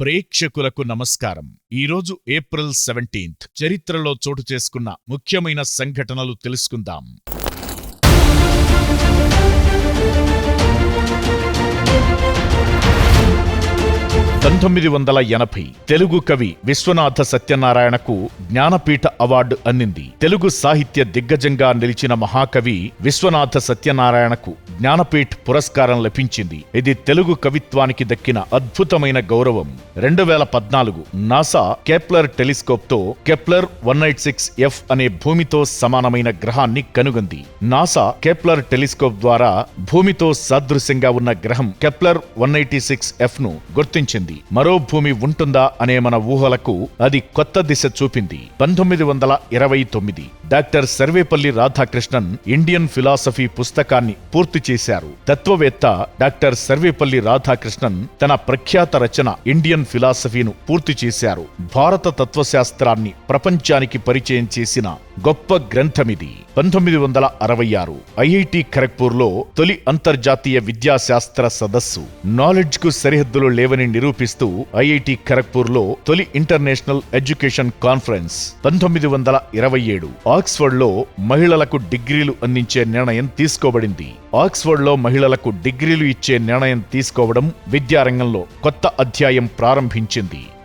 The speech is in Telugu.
ప్రేక్షకులకు నమస్కారం. ఈరోజు ఏప్రిల్ సెవెంటీన్త్ చరిత్రలో చోటు చేసుకున్న ముఖ్యమైన సంఘటనలు తెలుసుకుందాం. పంతొమ్మిది వందల ఎనభై తెలుగు కవి విశ్వనాథ సత్యనారాయణకు జ్ఞానపీఠ అవార్డు అందింది తెలుగు సాహిత్య దిగ్గజంగా నిలిచిన మహాకవి విశ్వనాథ సత్యనారాయణకు జ్ఞానపీఠ్ పురస్కారం లభించింది. ఇది తెలుగు కవిత్వానికి దక్కిన అద్భుతమైన గౌరవం. రెండు వేల పద్నాలుగు NASA Kepler టెలిస్కోప్తో Kepler one night six F అనే భూమితో సమానమైన గ్రహాన్ని కనుగొంది. నాసా కెప్లర్ టెలిస్కోప్ ద్వారా భూమితో సదృశ్యంగా ఉన్న గ్రహం కెప్లర్ వన్ ఎయిటీ సిక్స్ ఎఫ్ను గుర్తించింది. మరో భూమి ఉంటుందా అనే మన ఊహలకు అది కొత్త దిశ చూపింది. పంతొమ్మిది వందల ఇరవై తొమ్మిది. Doctor Sarvepalli Radhakrishnan Indian philosophy పుస్తకాన్ని పూర్తి చేశారు. తత్వవేత్త డాక్టర్ సర్వేపల్లి రాధాకృష్ణన్ తన ప్రఖ్యాత రచన ఇండియన్ ఫిలాసఫీను పూర్తి చేశారు. భారత తత్వశాస్త్రాన్ని ప్రపంచానికి పరిచయం చేసిన గొప్ప గ్రంథమిది. పంతొమ్మిది వందల అరవై ఆరు ఐఐటి ఖరగ్పూర్లో తొలి అంతర్జాతీయ విద్యాశాస్త్ర సదస్సు నాలెడ్జ్కు సరిహద్దులు లేవని నిరూపిస్తూ ఐఐటి ఖరగ్పూర్లో తొలి ఇంటర్నేషనల్ ఎడ్యుకేషన్ కాన్ఫరెన్స్ పంతొమ్మిది వందల ఇరవై ఏడు ఆక్స్ఫర్డ్లో మహిళలకు డిగ్రీలు అందించే నిర్ణయం తీసుకోబడింది. ఆక్స్ఫర్డ్లో మహిళలకు డిగ్రీలు ఇచ్చే నిర్ణయం తీసుకోవడం విద్యారంగంలో కొత్త అధ్యాయం ప్రారంభించింది.